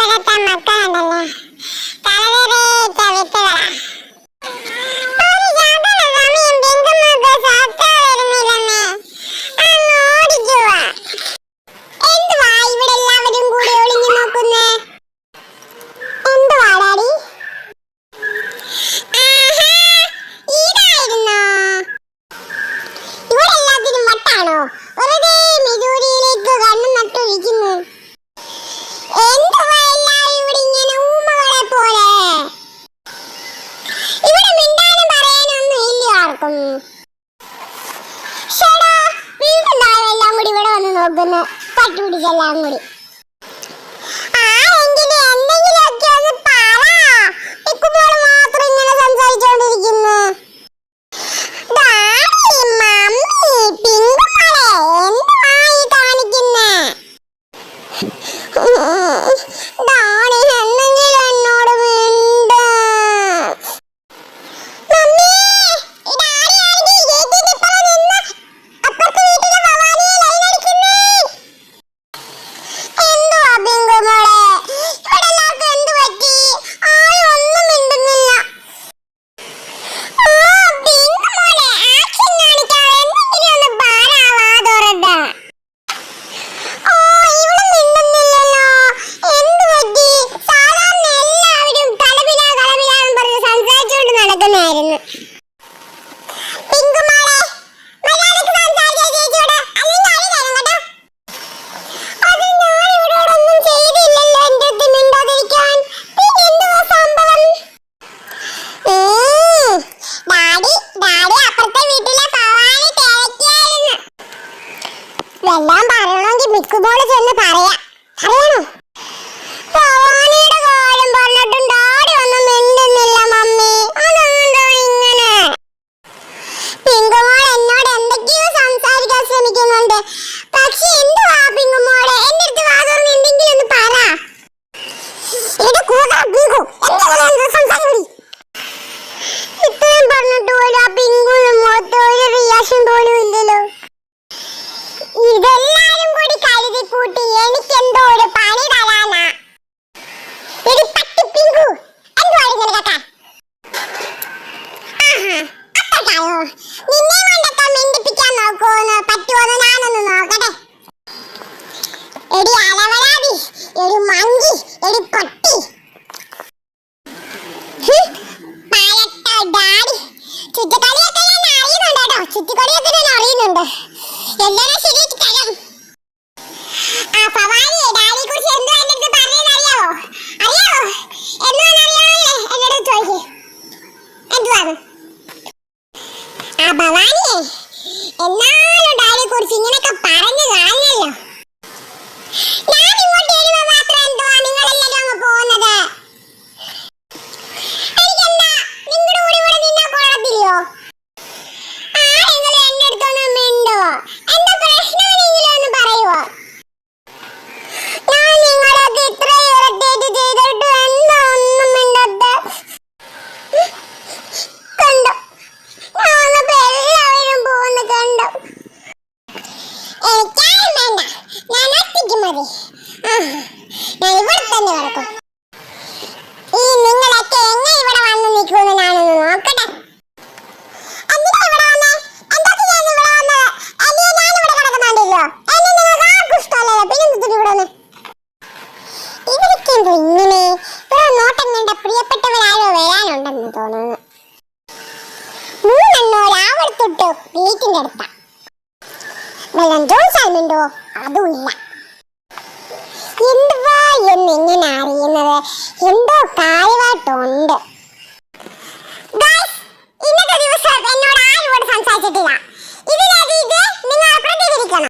பரட்ட மக்கள் அதல்ல ശോഭന പട്ടുപിടിച്ചെല്ലാം കൂടി. നടക്കുന്നതായിരുന്നു വെള്ളം പറയണമെങ്കിൽ മിക്കുബോൾ ചെന്ന് പറയാ. അറിയണോ ചുറ്റിക്കളിയൊക്കെ ഞാൻ അറിയുന്നുണ്ട് കേട്ടോ. ചുറ്റിക്കളിയൊക്കെ ഞാൻ അറിയുന്നുണ്ട്. എല്ലാവരും തൊട്ട് വീട്ടിന്റെ അടുത്ത. വെള്ളണ്ടോ ചാലുണ്ടോ അതുമില്ല. എന്തുവാ എന്ന് ഇങ്ങനെ അറിയുന്നത്? എന്തോ കാര്യമായിട്ടുണ്ട്. ഇന്നത്തെ ദിവസം എന്നോട് ആരും സംസാരിച്ചിട്ടില്ല. ഇതിനെ നിങ്ങൾ പ്രതികരിക്കണം.